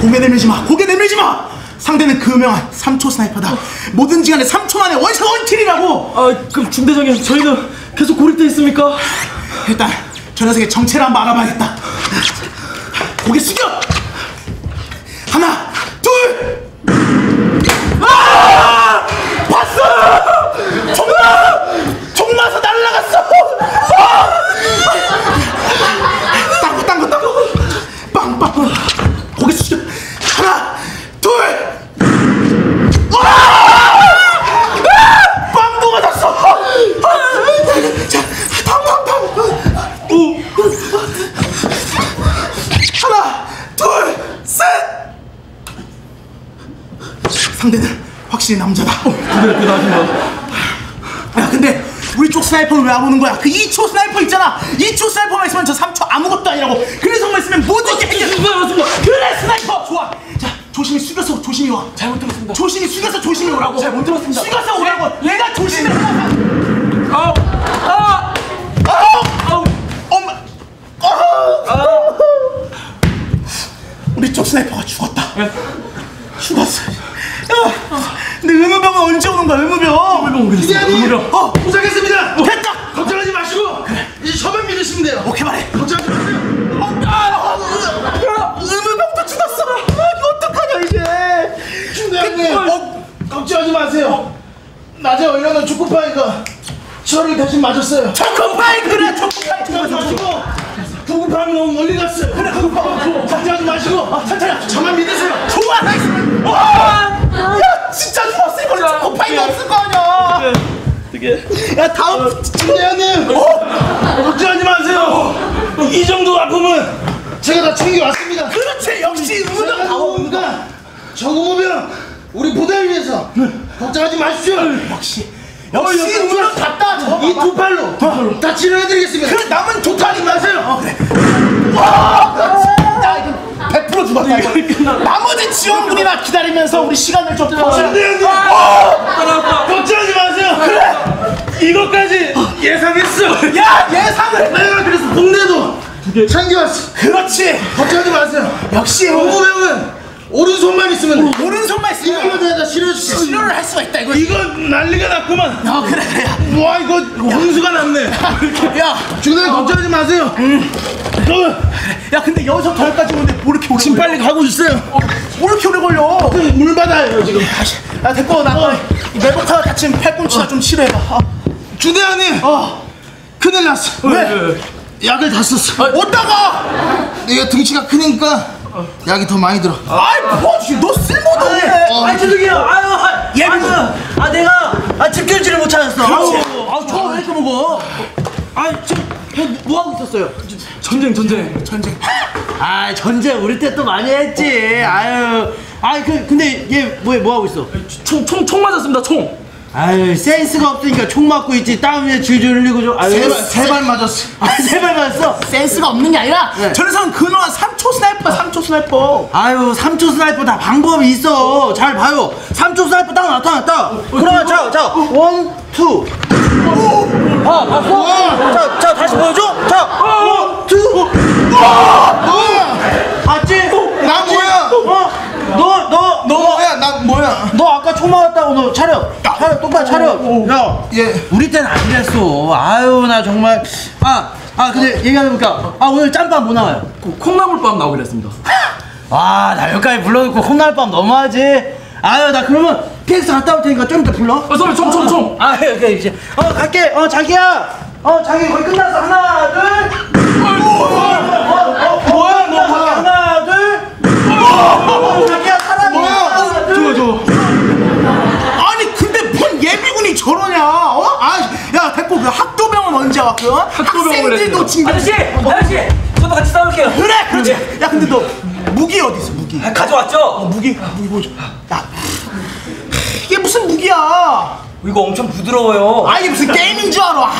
고개 내밀지 마 고개 내밀지 마. 상대는 그 유명한 3초 스나이퍼다. 뭐든지 간에 3초 만에 원샷 원킬이라고. 아 그럼 중대장님 저희는 계속 고립돼 있습니까? 일단 저 녀석의 정체를 한번 알아봐야겠다. 고개 숙여! 하나 둘 아! 봤어 종마 종마서 날라갔어 아! 땅거 땅거 땅거 빵빵 고개 숙여 하나 둘 빵도 맞았어 자 팡 팡 팡 오 하나 둘 셋 상대는 확실히 남자다 네 대단하십니다 야 근데 우리 쪽 스나이퍼는 왜 안 오는 거야 그 2초 스나이퍼 있잖아 2초 스나이퍼만 있으면 저 3초 아무것도 아니라고 그래서만 있으면 모든 게 해결 조심히 와. 잘못 들었습니다. 조심히 숙여서 조심히 오라고. 잘못 들었습니다. 숙여서 오라고. 내가 조심해 아우 아 아우 엄마. 아우 우리 쪽 스나이퍼가 죽었다. 죽었어. 야. 근데 의무병은 언제 오는 거야 의무병? 의무병 오겠습니다. 의무병. 어 도착했습니다. 됐 어, 걱정하지 마세요. 낮에 얼려놓은 초코파이가 저를 대신 맞았어요. 초코파이 그래 초코파이 걱정하지 마시고 구급함이 너무 멀리 갔어요. 그래 구급함. 걱정하지 마시고 천천히 저만 믿으세요. 좋아 와! 야 진짜 좋았어 이거는 초코파이가 없을 거 아니야 되게 야 다음 중대장님, 걱정하지 마세요. 이 정도 아픔은 제가 다 챙겨왔습니다. 그렇지 역시 다워 나오니까 저구보면 우리 부대를 위해서 걱정하지 마십시오. 역시 역시 의무병 갔다 저거 이두 팔로 다 치료해드리겠습니다. 그래 남은 조탄이 마세요. 어, 그래. 와 진짜 이거 100% 죽었다 이거. 나머지 지원군이나 기다리면서 우리 시간을 좀 벌자 중대장님, 걱정하지 마세요. 그래, 이것까지 예상했어. 야 예상을 내가 그래서 붕대도 챙겨왔어. 그렇지. 걱정하지 마세요. 역시 공부병은 오른손만 있으면 돼. 오른손만 이걸로 있으면 내가 치료해줄게. 치료를 할 수가 있다 이거 이거 난리가 났구만. 어 그래 그래 와 이거 홍수가 났네. 야 중대장 걱정하지 마세요. 어, 야 근데 여기서 저기까지 오는데 뭐 이렇게 오래 지금 걸려? 빨리 가고 있어요. 뭐 이렇게 오래 걸려 물 받아요 지금. 야 됐고 나이 매복하다 다친 팔꿈치나 좀 치료해봐 아, 중대장님 어 큰일 났어. 왜? 약을 다 썼어. 어디다가 내가 등치가 크니까 약이 더 많이 들어. 아이 뭐너 쓸모도 없네 어. 아 죄송해요. 아유, 아, 예, 아유, 아 내가 아 집결지를 못 찾았어. 그렇지. 아우, 아우 저왜 이렇게 먹어? 아 지금 형, 뭐 하고 있었어요? 전쟁 전쟁 전쟁 아 전쟁 우리 때 또 많이 했지. 아유, 아그 근데 얘 뭐해 뭐 하고 있어? 총총 총 맞았습니다 총 아유 센스가 없으니까 총 맞고 있지. 땀 위에 줄줄 흘리고 좀. 아유, 세발 맞았어. 아세발 맞았어. 센스가 없는 게 아니라 네. 저 녀석은 근원한 3초 스나이퍼 3초 스나이퍼 아유 3초 스나이퍼 다 방법이 있어. 잘 봐요. 3초 스나이퍼 딱 나타났다. 그러면 자, 자, 원, 투. 아, 봤어? 자, 자, 다시 보여줘. 자, 원, 투. 봤지? 나 뭐야? 어? 너, 너, 너 뭐야? 나 뭐야? 너 아까 총 맞았다고 너 차려. 똑바로 차려. 야, 예. 우리 때는 안 그랬어. 아유, 나 정말. 아, 아, 근데 얘기하니까. 아, 오늘 짬밥 뭐 나와요? 그 콩나물밥 나오기로 했습니다 와, 나 여기까지 불러놓고 밤 너무하지? 아유, 나 그러면 PX 갔다 올 테니까 좀 이따 불러. 아 선배 총총총 아, 오케이, 이제. 어, 갈게. 어, 자기야. 어, 자기 거의 끝났어. 하나, 둘. 학도병을 학생들도 했어요. 지금 아저씨, 아저씨. 저도 같이 싸울게요. 그래 그렇지 야 근데 너 무기 어디 있어 무기 가져왔죠? 무기 무기 보여줘 야 이게 무슨 무기야 이거 엄청 부드러워요. 아 이게 무슨 게임인 줄 알아 아,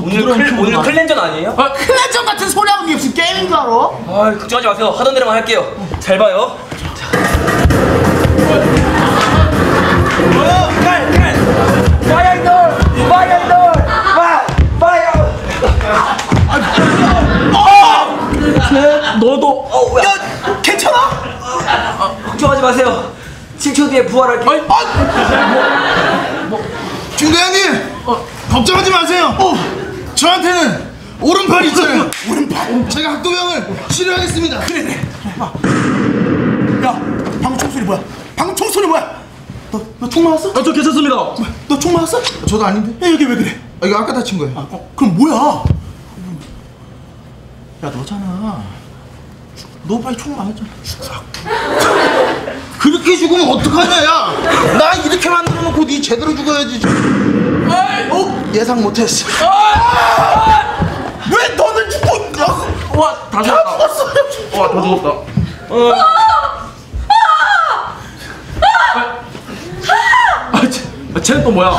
오늘 클, 오늘 클렌전 아니에요? 클레전 같은 소리 하는 게 무슨 게임인 줄 알아 아, 걱정하지 마세요. 하던 대로만 할게요. 잘 봐요. 너도 어, 야 괜찮아? 걱정하지 마세요. 7초 뒤에 부활할게요. 아이, 중대장님 어. 걱정하지 마세요. 저한테는 오른팔 있잖아요. 오른팔. 제가 학도병을 치료하겠습니다. 그래 그래 야 방금 총소리 뭐야 방금 총소리 뭐야 너총 맞았어? 아, 저 괜찮습니다. 너 총 맞았어? 저도 아닌데? 야 여기 왜 그래 아, 이거 아까 다친 거예요. 아, 어, 그럼 뭐야 야 너잖아 너 빨리 총 맞았잖아 그렇게 죽으면 어떡하냐, 야! 나 이렇게 만들어 놓고 니 제대로 죽어야지. 어? 예상 못했어. 왜 너는 죽고 야, 와, 다 죽었다. 죽었어 와, 다 죽었다. 어. 아, 쟤, 아, 쟤는 또 뭐야?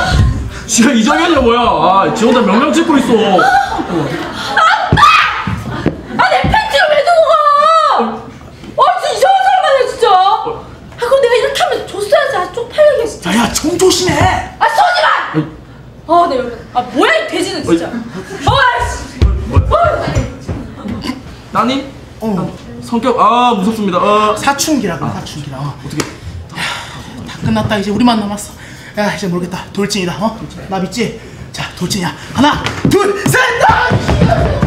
지가 이정현이야 뭐야? 아, 지 혼자 명령 찍고 있어. 아 내 팬티를 왜 두고 가? 아 진짜 이상한 사람 아니야 진짜. 아 그럼 내가 이렇게 하면 줬어야지 아 야야 총 조심해 아 쏘지 마. 아내 여기 아 뭐야 이 돼지는 진짜. 아씨. 따님? 어. 성격 아 무섭습니다. 어. 사춘기라고 사춘기라 어. 어떻게 다 끝났다 이제 우리만 남았어 야 이제 모르겠다 돌진이다 어? 나 믿지? 자 돌진이야 하나 둘 셋